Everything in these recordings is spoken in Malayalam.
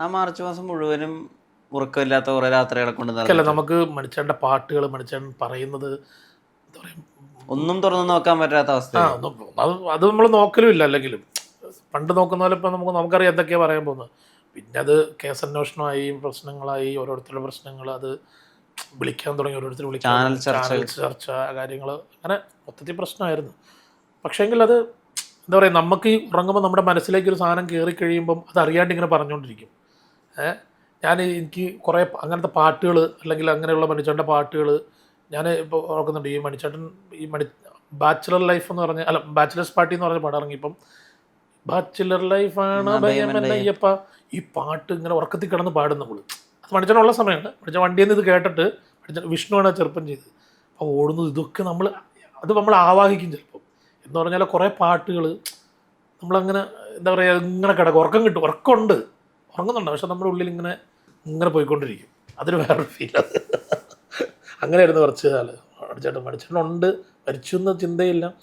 ആ മാർച്ച് മാസം മുഴുവനും ഉറക്കമില്ലാത്ത കുറെ രാത്രികളെ കൊണ്ട് അല്ല നമുക്ക് മണിച്ചേട്ടന്റെ പാട്ടുകൾ മണിച്ചേട്ടൻ പറയുന്നത് എന്താ പറയുക ഒന്നും തുറന്ന് നോക്കാൻ പറ്റാത്ത അവസ്ഥ അത് അത് നമ്മൾ നോക്കലും ഇല്ല അല്ലെങ്കിലും. പണ്ട് നോക്കുന്ന പോലെ ഇപ്പം നമുക്ക് നമുക്കറിയാം എന്തൊക്കെയാണ് പറയാൻ പോകുന്നത്. പിന്നെ അത് കേസന്വേഷണമായി പ്രശ്നങ്ങളായി ഓരോരുത്തരുടെ പ്രശ്നങ്ങൾ അത് വിളിക്കാൻ തുടങ്ങി ഓരോരുത്തർ വിളിക്കാൻ ചാനൽ. ചർച്ച. കാര്യങ്ങൾ അങ്ങനെ മൊത്തത്തിൽ പ്രശ്നമായിരുന്നു. പക്ഷേങ്കിൽ അത് എന്താ പറയുക നമുക്ക് ഉറങ്ങുമ്പോൾ നമ്മുടെ മനസ്സിലേക്ക് ഒരു സാധനം കയറി കഴിയുമ്പം അത് അറിയാണ്ട് ഇങ്ങനെ പറഞ്ഞുകൊണ്ടിരിക്കും. ഞാൻ എനിക്ക് കുറേ അങ്ങനത്തെ പാട്ടുകൾ അല്ലെങ്കിൽ അങ്ങനെയുള്ള മണിച്ചേട്ടന്റെ പാട്ടുകൾ ഞാൻ ഇപ്പോൾ ഓർക്കുന്നുണ്ട്. ഈ മണിച്ചേട്ടൻ ഈ മണി ബാച്ചിലർ ലൈഫ് എന്ന് പറഞ്ഞ അല്ല ബാച്ചിലേഴ്സ് പാർട്ടി എന്ന് പറഞ്ഞ പാട്ട് ഇറങ്ങിയപ്പം ബാച്ചിലർ ലൈഫാണ് അയ്യപ്പ ഈ പാട്ട് ഇങ്ങനെ ഉറക്കത്തിൽ കിടന്ന് പാടും നമ്മൾ അത് മണിച്ചേട്ടനുള്ള സമയമാണ്. മണിച്ച വണ്ടിയിൽ നിന്ന് ഇത് കേട്ടിട്ട് മണിച്ച വിഷ്ണുവാണ് ചെറുപ്പം ചെയ്ത് അപ്പോൾ ഓടുന്നത് ഇതൊക്കെ നമ്മൾ അത് നമ്മൾ ആവാഹിക്കും ചിലപ്പം. എന്ന് പറഞ്ഞാൽ കുറേ പാട്ടുകൾ നമ്മളങ്ങനെ എന്താ പറയുക ഇങ്ങനെ കിടക്കും. ഉറക്കം കിട്ടും. ഉറക്കമുണ്ട്. ഉറങ്ങുന്നുണ്ട്. പക്ഷെ നമ്മുടെ ഉള്ളിൽ ഇങ്ങനെ ഇങ്ങനെ പോയിക്കൊണ്ടിരിക്കും. അതൊരു വേറൊരു ഫീൽ അത് അങ്ങനെയായിരുന്നു കുറച്ച് കാലം. മടിച്ചേട്ടൻ മടിച്ചേട്ടനുണ്ട് മരിച്ചു എന്ന ചിന്തയില്ല.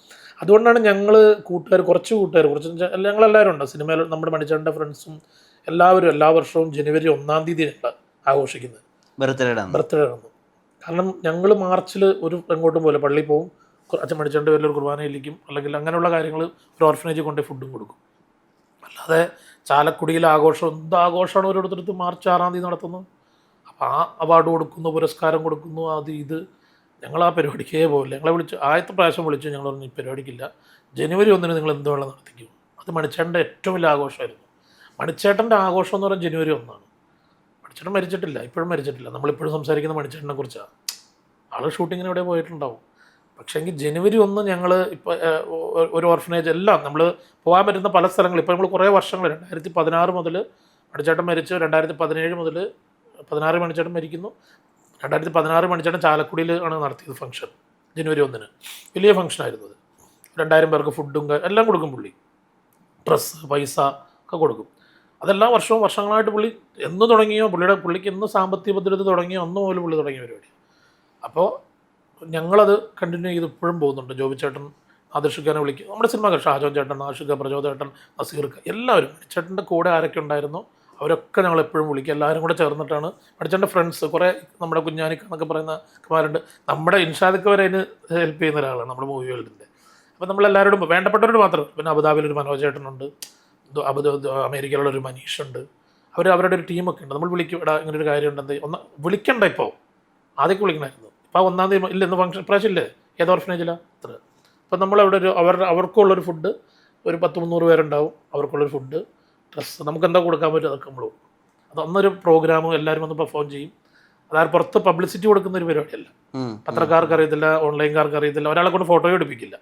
അതുകൊണ്ടാണ് ഞങ്ങൾ കൂട്ടുകാർ കുറച്ച് കൂട്ടുകാർ കുറച്ച് ഞങ്ങളെല്ലാവരും ഉണ്ട്. സിനിമയിൽ നമ്മുടെ മണിച്ചേട്ടന്റെ ഫ്രണ്ട്സും എല്ലാവരും എല്ലാ വർഷവും ജനുവരി ഒന്നാം തീയതി ഞങ്ങൾ ആഘോഷിക്കുന്നത്. ബർത്ത്ഡേ ബർത്ത്ഡേ ആണ്. കാരണം ഞങ്ങൾ മാർച്ചിൽ ഒരു എങ്ങോട്ടും പോലെ പള്ളിയിൽ പോവും. കു- അച്ഛൻ മടിച്ചേണ്ട വലിയൊരു കുർബാനയിലേക്കും അല്ലെങ്കിൽ അങ്ങനെയുള്ള കാര്യങ്ങൾ ഒരു ഓർഫനേജ് കൊണ്ടുപോയി ഫുഡും കൊടുക്കും. അല്ലാതെ ചാലക്കുടിയിലെ ആഘോഷം എന്ത് ആഘോഷമാണ് ഓരോരുത്തർക്ക് മാർച്ച് ആറാം തീയതി നടത്തുന്നത്? അപ്പോൾ ആ അവാർഡ് കൊടുക്കുന്നു പുരസ്കാരം കൊടുക്കുന്നു അത് ഇത്. ഞങ്ങൾ ആ പരിപാടിക്കേ പോകില്ല ഞങ്ങളെ വിളിച്ച് ആദ്യത്തെ പ്രാവശ്യം വിളിച്ചു ഞങ്ങൾ പറഞ്ഞു പരിപാടിക്കില്ല. ജനുവരി ഒന്നിന് നിങ്ങൾ എന്ത് വേണം നടത്തിക്കും. അത് മണിച്ചേട്ടന്റെ ഏറ്റവും വലിയ ആഘോഷമായിരുന്നു. മണിച്ചേട്ടന്റെ ആഘോഷം എന്ന് പറയുന്നത് ജനുവരി ഒന്നാണ്. മണിച്ചേട്ടൻ മരിച്ചിട്ടില്ല. ഇപ്പോഴും മരിച്ചിട്ടില്ല. നമ്മളിപ്പോഴും സംസാരിക്കുന്ന മണിച്ചേട്ടനെ കുറിച്ചാണ്. ആൾ ഷൂട്ടിങ്ങിന് എവിടെ പോയിട്ടുണ്ടാവും. പക്ഷേ എങ്കിൽ ജനുവരി ഒന്ന് ഞങ്ങൾ ഇപ്പോൾ ഒരു ഓർഫനേജ് എല്ലാം നമ്മൾ പോകാൻ പറ്റുന്ന പല സ്ഥലങ്ങളും ഇപ്പോൾ നമ്മൾ കുറേ വർഷങ്ങൾ രണ്ടായിരത്തി പതിനാറ് മുതൽ മണിച്ചേട്ടൻ മരിച്ചു രണ്ടായിരത്തി പതിനേഴ് മുതൽ പതിനാറ് മണിച്ചേട്ടൻ മരിക്കുന്നു. രണ്ടായിരത്തി പതിനാറ് മണിച്ചേട്ടൻ ചാലക്കുടിയിൽ ആണ് നടത്തിയത് ഫംഗ്ഷൻ ജനുവരി ഒന്നിന്. വലിയ ഫംഗ്ഷനായിരുന്നു അത്. രണ്ടായിരം പേർക്ക് ഫുഡും എല്ലാം കൊടുക്കും പുള്ളി. ഡ്രസ്സ് പൈസ ഒക്കെ കൊടുക്കും. അതെല്ലാം വർഷവും വർഷങ്ങളായിട്ട് പുള്ളി എന്ന് തുടങ്ങിയോ പുള്ളിയുടെ പുള്ളിക്ക് എന്ന് സാമ്പത്തിക ഭദ്രത തുടങ്ങിയോ അന്ന് പുള്ളി തുടങ്ങിയ പരിപാടി അപ്പോൾ ഞങ്ങളത് കണ്ടിന്യൂ ചെയ്ത് ഇപ്പോഴും പോകുന്നുണ്ട്. ജോബി ചേട്ടൻ ആദർശിക്കാനെ വിളിക്കും. നമ്മുടെ സിനിമകൾ ഷാജോൻ ചേട്ടൻ ആഷിക പ്രചോദേട്ടൻ നസീർക്ക് എല്ലാവരും. മണിച്ചേട്ടന്റെ കൂടെ ആരൊക്കെ ഉണ്ടായിരുന്നു അവരൊക്കെ ഞങ്ങൾ എപ്പോഴും വിളിക്കും. എല്ലാവരും കൂടെ ചേർന്നിട്ടാണ് മണിച്ചേട്ടന്റെ ഫ്രണ്ട്സ് കുറേ നമ്മുടെ കുഞ്ഞാനിക്ക് എന്നൊക്കെ പറയുന്ന കുമാരുണ്ട്. നമ്മുടെ ഇൻഷാദൊക്കെ വരെ അതിന് ഹെൽപ്പ് ചെയ്യുന്ന ഒരാളാണ് നമ്മുടെ മൂവി വേൾഡിന്റെ അപ്പോൾ നമ്മളെല്ലാവരോടും വേണ്ടപ്പെട്ടവരോട് മാത്രം. പിന്നെ അബുദാബിയിൽ ഒരു മനോജ് ചേട്ടനുണ്ട്. ദു- അബുദാ അമേരിക്കയിലുള്ള ഒരു മനീഷുണ്ട്. അവർ അവരുടെ ഒരു ടീമൊക്കെ ഉണ്ട്. നമ്മൾ വിളിക്കും ഇവിടെ ഇങ്ങനെ ഒരു ഒന്ന് വിളിക്കണ്ട ഇപ്പോൾ ആദ്യമൊക്കെ വിളിക്കണമായിരുന്നു. ഇപ്പോൾ ഒന്നാം തീയതി ഇല്ലെന്ന് ഫംഗ്ഷൻ പ്രാവശ്യം ഇല്ലേ? ഏത് ഓർഫനേജിലാണ് അത്ര. അപ്പോൾ നമ്മളവിടെ ഒരു അവരുടെ അവർക്കുള്ളൊരു ഫുഡ് ഒരു പത്ത് മുന്നൂറ് പേരുണ്ടാവും. അവർക്കുള്ളൊരു ഫുഡ് ഡ്രസ്സ് നമുക്ക് എന്താ കൊടുക്കാൻ പറ്റും? അതൊക്കെ നമ്മൾ കൊടുക്കും. അത് അന്നൊരു പ്രോഗ്രാമും എല്ലാവരും വന്ന് പെർഫോം ചെയ്യും. അതായത് പുറത്ത് പബ്ലിസിറ്റി കൊടുക്കുന്ന ഒരു പരിപാടിയല്ല. പത്രക്കാർക്ക് അറിയത്തില്ല ഓൺലൈൻകാർക്ക് അറിയത്തില്ല ഒരാളെ കൊണ്ട് ഫോട്ടോ എടുപ്പിക്കില്ല.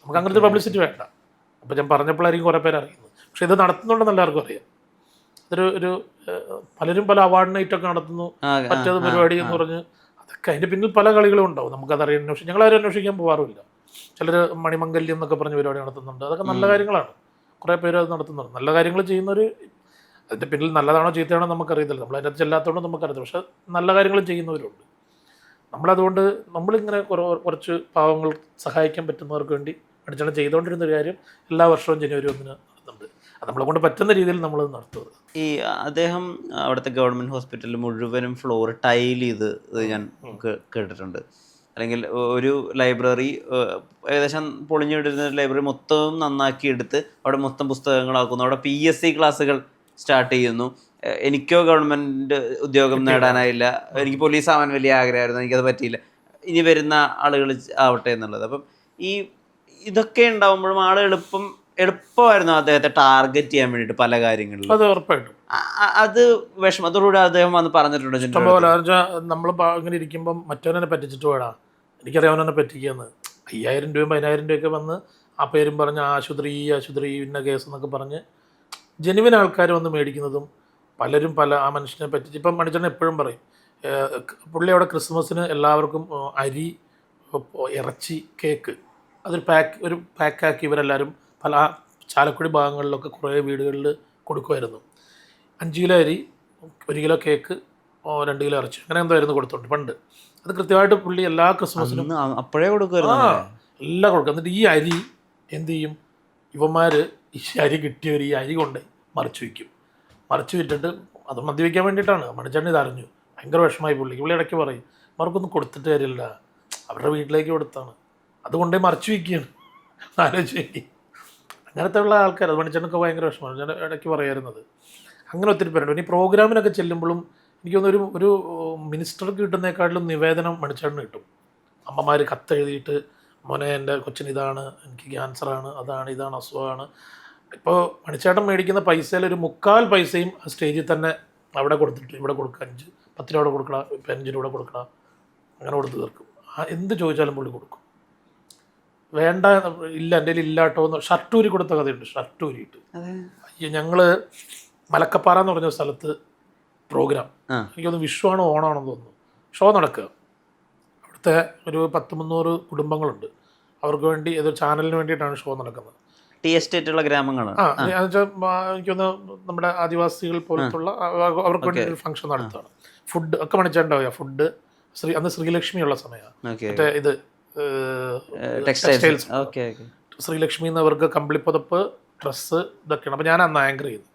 നമുക്ക് അങ്ങനത്തെ പബ്ലിസിറ്റി വേണ്ട. അപ്പോൾ ഞാൻ പറഞ്ഞപ്പോഴായിരിക്കും കുറേ പേര് അറിയുന്നത്. പക്ഷേ ഇത് നടത്തുന്നുണ്ടെന്ന് എല്ലാവർക്കും അറിയാം. ഇതൊരു ഒരു പലരും പല അവാർഡ് നൈറ്റൊക്കെ നടത്തുന്നു. മറ്റേത് പരിപാടി എന്ന് പറഞ്ഞ് അതിന്റെ പിന്നിൽ പല കളികളും ഉണ്ടാവും. നമുക്കതറിയാൻ അന്വേഷിക്കും ഞങ്ങളാരും അന്വേഷിക്കാൻ പോകാറുമില്ല ചിലർ മണിമംഗല്യം എന്നൊക്കെ പറഞ്ഞ് പരിപാടി നടത്തുന്നുണ്ട്. അതൊക്കെ നല്ല. കാര്യങ്ങളാണ്. കുറേ പേര് അത് നടത്തുന്നുണ്ട്. നല്ല കാര്യങ്ങൾ ചെയ്യുന്നവർ അതിന്റെ പിന്നിൽ നല്ലതാണോ ചീത്തയാണോ നമുക്കറിയത്തില്ല. നമ്മൾ അതിനകത്ത് ചെല്ലാത്തതുകൊണ്ട് നമുക്കറിയത്തില്ല. പക്ഷേ നല്ല കാര്യങ്ങൾ ചെയ്യുന്നവരുണ്ട്. നമ്മളതുകൊണ്ട് നമ്മളിങ്ങനെ കുറ- കുറച്ച് പാവങ്ങൾ സഹായിക്കാൻ പറ്റുന്നവർക്ക് വേണ്ടി അടിച്ചാണ് ചെയ്തുകൊണ്ടിരുന്ന ഒരു കാര്യം എല്ലാ വർഷവും ജനുവരി ഒന്നിന് നമ്മളെ കൊണ്ട് പറ്റുന്ന രീതിയിൽ നമ്മൾ നടത്തുന്നത് ഈ അദ്ദേഹം അവിടുത്തെ ഗവൺമെന്റ് ഹോസ്പിറ്റലിൽ മുഴുവനും ഫ്ലോർ ടൈൽ ചെയ്ത് ഞാൻ കേട്ടിട്ടുണ്ട്. അല്ലെങ്കിൽ ഒരു ലൈബ്രറി ഏകദേശം പൊളിഞ്ഞിടുന്ന ലൈബ്രറി മൊത്തവും നന്നാക്കി എടുത്ത് അവിടെ മൊത്തം പുസ്തകങ്ങളാക്കുന്നു. അവിടെ പി എസ് സി ക്ലാസ്സുകൾ സ്റ്റാർട്ട് ചെയ്യുന്നു. എനിക്കോ ഗവൺമെന്റ് ഉദ്യോഗം നേടാനായില്ല. എനിക്ക് പോലീസ് ആവാൻ വലിയ ആഗ്രഹമായിരുന്നു. എനിക്കത് പറ്റിയില്ല. ഇനി വരുന്ന ആളുകൾ ആവട്ടെ എന്നുള്ളത്. അപ്പം ഈ ഇതൊക്കെ ഉണ്ടാവുമ്പോഴും ആളെളുപ്പം എളുപ്പമായിരുന്നു അദ്ദേഹത്തെ ടാർഗറ്റ് ചെയ്യാൻ വേണ്ടിയിട്ട് പല കാര്യങ്ങളിലും. അത് ഉറപ്പായിട്ടും. അത് വിഷമത്തോടുകൂടി അദ്ദേഹം വന്ന് പറഞ്ഞിട്ടുണ്ട്. നമ്മൾ അങ്ങനെ ഇരിക്കുമ്പോൾ മറ്റവനെ പറ്റിച്ചിട്ട് വേടാ എനിക്കറിയാവുന്നവനെ പറ്റിക്കുകയെന്ന്. അയ്യായിരം രൂപയും പതിനായിരം രൂപയൊക്കെ വന്ന് ആ പേരും പറഞ്ഞ് ആശുപത്രി ഈ ആശുപത്രി ഇന്ന കേസ് എന്നൊക്കെ പറഞ്ഞ് ജനുവിൻ ആൾക്കാർ വന്ന് മേടിക്കുന്നതും പലരും പല ആ മനുഷ്യനെ പറ്റിച്ച് ഇപ്പം മണിച്ചൻ എപ്പോഴും പറയും പുള്ളി അവിടെ ക്രിസ്മസിന് എല്ലാവർക്കും അരി ഇറച്ചി കേക്ക് അതൊരു പാക്ക് ഒരു പാക്കാക്കി ഇവരെല്ലാവരും പല ചാലക്കുടി ഭാഗങ്ങളിലൊക്കെ കുറേ വീടുകളിൽ കൊടുക്കുമായിരുന്നു. അഞ്ച് കിലോ അരി ഒരു കിലോ കേക്ക് രണ്ട് കിലോ ഇറച്ചി അങ്ങനെ എന്തായിരുന്നു കൊടുത്തോണ്ട് പണ്ട്. അത് കൃത്യമായിട്ട് പുള്ളി എല്ലാ ക്രിസ്മസിനും അപ്പോഴേ കൊടുക്കുമായിരുന്നു ആ. എല്ലാം കൊടുക്കും. എന്നിട്ട് ഈ അരി എന്ത് ചെയ്യും? ഇവന്മാർ ഈ അരി കിട്ടിയവർ ഈ അരി കൊണ്ട് മറിച്ചു വയ്ക്കും. മറിച്ചു വിറ്റിട്ട് അത് മദ്യപിക്കാൻ വേണ്ടിയിട്ടാണ്. മണിച്ചണ്ണി ഇതറിഞ്ഞു ഭയങ്കര വിഷമായി പുള്ളിക്ക് പുള്ളി ഇടയ്ക്ക് പറയും അവർക്കൊന്നും കൊടുത്തിട്ട് കാര്യമില്ല അവരുടെ വീട്ടിലേക്ക് കൊടുത്താണ്. അതുകൊണ്ടേ മറിച്ചു വയ്ക്കുകയാണ്. ആലോചിച്ച് അങ്ങനത്തെ ഉള്ള ആൾക്കാർ അത് ഭയങ്കര വിഷമമാണ്. ഞാൻ ഇടയ്ക്ക് പറയായിരുന്നത് അങ്ങനെ ഒത്തിരി പേരുണ്ട്. ഇനി പ്രോഗ്രാമിനൊക്കെ ചെല്ലുമ്പോഴും എനിക്ക് തോന്നുന്നു ഒരു ഒരു മിനിസ്റ്റർക്ക് കിട്ടുന്നേക്കാട്ടിലും നിവേദനം മണിച്ചേട്ടന് കിട്ടും. അമ്മമാർ കത്തെഴുതിയിട്ട് മോനെ എന്റെ കൊച്ചിന് ഇതാണ് എനിക്ക് ക്യാൻസറാണ് അതാണ് ഇതാണ് അസുഖമാണ്. ഇപ്പോൾ മണിച്ചേട്ടൻ മേടിക്കുന്ന പൈസയിൽ ഒരു മുക്കാൽ പൈസയും ആ സ്റ്റേജിൽ തന്നെ അവിടെ കൊടുത്തിട്ട് ഇവിടെ കൊടുക്കുക. അഞ്ച് പത്ത് രൂപ ഇവിടെ കൊടുക്കണം ഇപ്പം അഞ്ച് രൂപ ഇവിടെ കൊടുക്കണം അങ്ങനെ കൊടുത്ത് തീർക്കും. എന്ത് ചോദിച്ചാലും പുള്ളി കൊടുക്കും. വേണ്ട ഇല്ല എന്റെ കയ്യിൽ ഇല്ലാട്ടോ എന്ന് ഷർട്ടൂരി കൊടുത്ത കഥയുണ്ട് ഷർട്ടൂരിയിട്ട്. അയ്യോ ഞങ്ങൾ മലക്കപ്പാറ എന്ന് പറഞ്ഞ സ്ഥലത്ത് പ്രോഗ്രാം. എനിക്കൊന്ന് വിഷുവാണോ ഓണാണെന്ന് തോന്നുന്നു. ഷോ നടക്കുക. അവിടുത്തെ ഒരു പത്ത് മുന്നൂറ് കുടുംബങ്ങളുണ്ട്. അവർക്ക് വേണ്ടി ഏതൊരു ചാനലിന് വേണ്ടിയിട്ടാണ് ഷോ നടക്കുന്നത്. ടി എസ്റ്റേറ്റുള്ള ഗ്രാമങ്ങളാണ്. ആ എനിക്കൊന്ന് നമ്മുടെ ആദിവാസികൾ പോലത്തുള്ള അവർക്ക് വേണ്ടി ഒരു ഫംഗ്ഷൻ നടത്തുകയാണ്. ഫുഡ് ഒക്കെ മണിച്ചാണ്ടാവുക. ഫുഡ് ശ്രീ അന്ന് ശ്രീലക്ഷ്മിയുള്ള സമയമാണ്. മറ്റേ ഇത് ടെക്സ്റ്റൈൽസ്. Okay okay. ശ്രീലക്ഷ്മി എന്നവർക്ക് കമ്പിളിപ്പതപ്പ് ഡ്രസ്സ് ഇതൊക്കെയാണ് അപ്പോൾ ഞാൻ അന്ന് ആങ്കർ ചെയ്തു.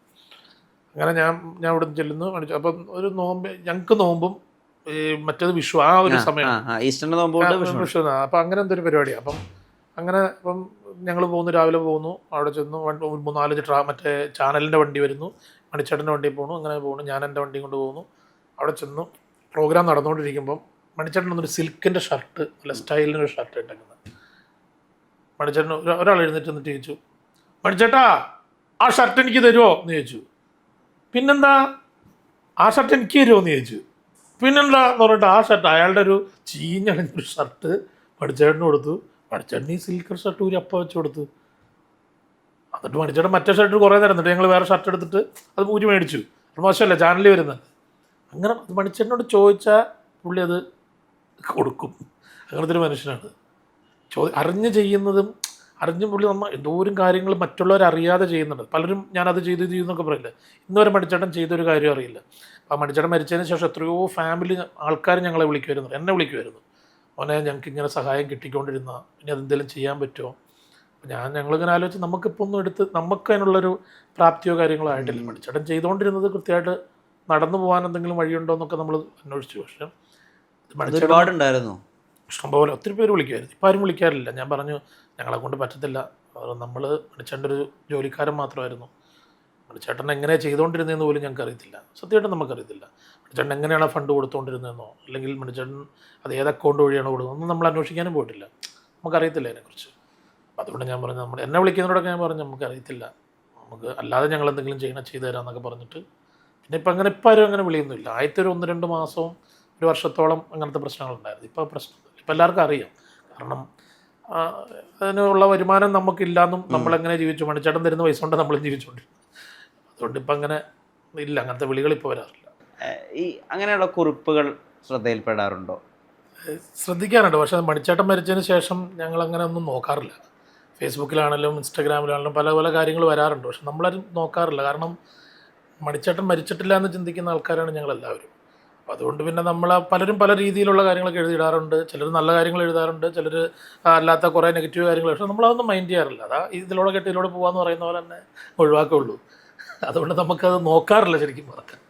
അങ്ങനെ ഞാൻ ഞാൻ ഇവിടെ ചെല്ലുന്നു. കാണിച്ചു അപ്പം ഒരു നോമ്പ് ഞങ്ങൾക്ക് നോമ്പും ഈ മറ്റേത് വിഷു ആ ഒരു സമയം. വിഷു അപ്പം അങ്ങനെ എന്തൊരു പരിപാടിയാണ് അപ്പം അങ്ങനെ അപ്പം ഞങ്ങൾ പോകുന്നു രാവിലെ പോകുന്നു അവിടെ ചെന്നു. മൂന്നാലഞ്ച് ട്രാ മറ്റേ ചാനലിന്റെ വണ്ടി വരുന്നു. മണിച്ചേട്ടന്റെ വണ്ടി പോകുന്നു അങ്ങനെ പോകുന്നു. ഞാൻ എന്റെ വണ്ടി കൊണ്ട് പോകുന്നു. അവിടെ ചെന്നു. പ്രോഗ്രാം നടന്നുകൊണ്ടിരിക്കുമ്പം മണിച്ചേട്ടൻ ഒന്നൊരു സിൽക്കിന്റെ ഷർട്ട് നല്ല സ്റ്റൈലിനൊരു ഷർട്ട് ഇട്ടേക്കുന്നത്. മണിച്ചേട്ടൻ ഒരാ- ഒരാൾ എഴുന്നേറ്റ് എന്നിട്ട് ചോദിച്ചു മണിച്ചേട്ടാ ആ ഷർട്ട് എനിക്ക് തരുമോ എന്ന് ചോദിച്ചു. പിന്നെന്താ? ആ ഷർട്ട് എനിക്ക് തരുമോ എന്ന് ചോദിച്ചു. പിന്നെന്താ? എന്ന് പറഞ്ഞിട്ട് ആ ഷർട്ട് അയാളുടെ ഒരു ചീഞ്ഞണിഞ്ഞൊരു ഷർട്ട് മണിച്ചേട്ടന് കൊടുത്തു. മണിച്ചേട്ടൻ ഈ സിൽക്കർ ഷർട്ട് ഊരി അപ്പം വെച്ച് കൊടുത്തു. എന്നിട്ട് മണിച്ചേട്ടൻ മറ്റേ ഷർട്ട് കുറേ നേരം എന്നിട്ട് ഞങ്ങൾ വേറെ ഷർട്ട് എടുത്തിട്ട് അത് ഊരി മേടിച്ചു. മോശമല്ല ചാനലിൽ വരുന്നത്. അങ്ങനെ മണിച്ചേട്ടനോട് ചോദിച്ചാൽ പുള്ളി അത് കൊടുക്കും. അങ്ങനത്തെ ഒരു മനുഷ്യനാണ്. ചോദ്യം അറിഞ്ഞ് ചെയ്യുന്നതും അറിഞ്ഞും പുള്ളി നമ്മൾ എന്തോരം കാര്യങ്ങൾ മറ്റുള്ളവർ അറിയാതെ ചെയ്യുന്നുണ്ട്. പലരും ഞാനത് ചെയ്തു ചെയ്യുന്നൊക്കെ പറയില്ല? ഇന്നുവരെ മടിച്ചേട്ടൻ ചെയ്തൊരു കാര്യം അറിയില്ല. അപ്പോൾ മടിച്ചേട്ടൻ മരിച്ചതിന് ശേഷം എത്രയോ ഫാമിലി ആൾക്കാർ ഞങ്ങളെ വിളിക്കുമായിരുന്നു എന്നെ വിളിക്കുമായിരുന്നു മോനെ ഞങ്ങൾക്ക് ഇങ്ങനെ സഹായം കിട്ടിക്കൊണ്ടിരുന്ന. ഇനി അതെന്തെങ്കിലും ചെയ്യാൻ പറ്റുമോ അപ്പോൾ ഞാൻ ഞങ്ങളിങ്ങനെ ആലോചിച്ച് നമുക്കിപ്പോൾ ഒന്നും എടുത്ത് നമുക്ക് അതിനുള്ളൊരു പ്രാപ്തിയോ കാര്യങ്ങളോ ആയിട്ടില്ല. മടിച്ചേട്ടൻ ചെയ്തുകൊണ്ടിരുന്നത് കൃത്യമായിട്ട് നടന്നു പോകാൻ എന്തെങ്കിലും വഴിയുണ്ടോ എന്നൊക്കെ നമ്മൾ അന്വേഷിച്ചു. പക്ഷേ ഒരുപാടുണ്ടായിരുന്നു ഇഷ്ടംപോലെ ഒത്തിരി പേര് വിളിക്കുമായിരുന്നു ഇപ്പം ആരും വിളിക്കാറില്ല. ഞാൻ പറഞ്ഞു ഞങ്ങളെ കൊണ്ട് പറ്റത്തില്ല. നമ്മൾ മണിച്ചേട്ടന്റെ ഒരു ജോലിക്കാരൻ മാത്രമായിരുന്നു. മണിച്ചേട്ടൻ എങ്ങനെ ചെയ്തുകൊണ്ടിരുന്നതെന്ന് പോലും ഞങ്ങൾക്ക് അറിയത്തില്ല. സത്യമായിട്ടും നമുക്കറിയത്തില്ല. മണിച്ചേട്ടൻ എങ്ങനെയാണ് ഫണ്ട് കൊടുത്തുകൊണ്ടിരുന്നതെന്നോ അല്ലെങ്കിൽ മണിച്ചേട്ടൻ അത് ഏത് അക്കൗണ്ട് വഴിയാണ് കൊടുക്കുന്നത്? ഒന്നും നമ്മൾ അന്വേഷിക്കാനും പോയിട്ടില്ല. നമുക്കറിയത്തില്ല അതിനെക്കുറിച്ച് അപ്പം അതുകൊണ്ട് ഞാൻ പറഞ്ഞു നമ്മൾ എന്നെ വിളിക്കുന്നതിനോടൊക്കെ ഞാൻ പറഞ്ഞു നമുക്കറിയത്തില്ല. നമുക്ക് അല്ലാതെ ഞങ്ങൾ എന്തെങ്കിലും ചെയ്യണം ചെയ്തു തരാമെന്നൊക്കെ പറഞ്ഞിട്ട്. പിന്നെ ഇപ്പം അങ്ങനെ ഇപ്പം ആരും അങ്ങനെ വിളിയൊന്നുമില്ല. ആദ്യത്തെ ഒരു ഒന്ന് രണ്ട് മാസവും ഒരു വർഷത്തോളം അങ്ങനത്തെ പ്രശ്നങ്ങളുണ്ടായിരുന്നു. ഇപ്പോൾ പ്രശ്നം ഇപ്പം എല്ലാവർക്കും അറിയാം. കാരണം അതിനുള്ള വരുമാനം നമുക്കില്ലാന്നും നമ്മളെങ്ങനെ ജീവിച്ചു മണിച്ചേട്ടൻ തരുന്ന പൈസ കൊണ്ട് നമ്മളും ജീവിച്ചുകൊണ്ടിരുന്നു അതുകൊണ്ട് ഇപ്പം അങ്ങനെ ഇല്ല അങ്ങനത്തെ വിളികൾ ഇപ്പോൾ വരാറില്ല. ഈ അങ്ങനെയുള്ള കുറിപ്പുകൾ ശ്രദ്ധയിൽപ്പെടാറുണ്ടോ? ശ്രദ്ധിക്കാറുണ്ട്. പക്ഷേ മണിച്ചേട്ടൻ മരിച്ചതിന് ശേഷം ഞങ്ങൾ അങ്ങനെ ഒന്നും നോക്കാറില്ല. ഫേസ്ബുക്കിലാണെങ്കിലും ഇൻസ്റ്റാഗ്രാമിലാണെങ്കിലും പല പല കാര്യങ്ങൾ വരാറുണ്ട്. പക്ഷെ നമ്മളാരും നോക്കാറില്ല. കാരണം മണിച്ചേട്ടൻ മരിച്ചിട്ടില്ല എന്ന് ചിന്തിക്കുന്ന ആൾക്കാരാണ് ഞങ്ങളെല്ലാവരും. അതുകൊണ്ട് പിന്നെ നമ്മൾ പലരും പല രീതിയിലുള്ള കാര്യങ്ങളൊക്കെ എഴുതിയിടാറുണ്ട്. ചിലർ നല്ല കാര്യങ്ങൾ എഴുതാറുണ്ട്. ചിലർ അല്ലാത്ത കുറേ നെഗറ്റീവ് കാര്യങ്ങൾ പക്ഷെ നമ്മളതൊന്നും മൈൻഡ് ചെയ്യാറില്ല. അതാ ഇതിലൂടെ കെട്ടിയിലൂടെ പോകാമെന്ന് പറയുന്ന പോലെ തന്നെ ഒഴിവാക്കുള്ളൂ. അതുകൊണ്ട് നമുക്കത് നോക്കാറില്ല ശരിക്കും പറഞ്ഞാൽ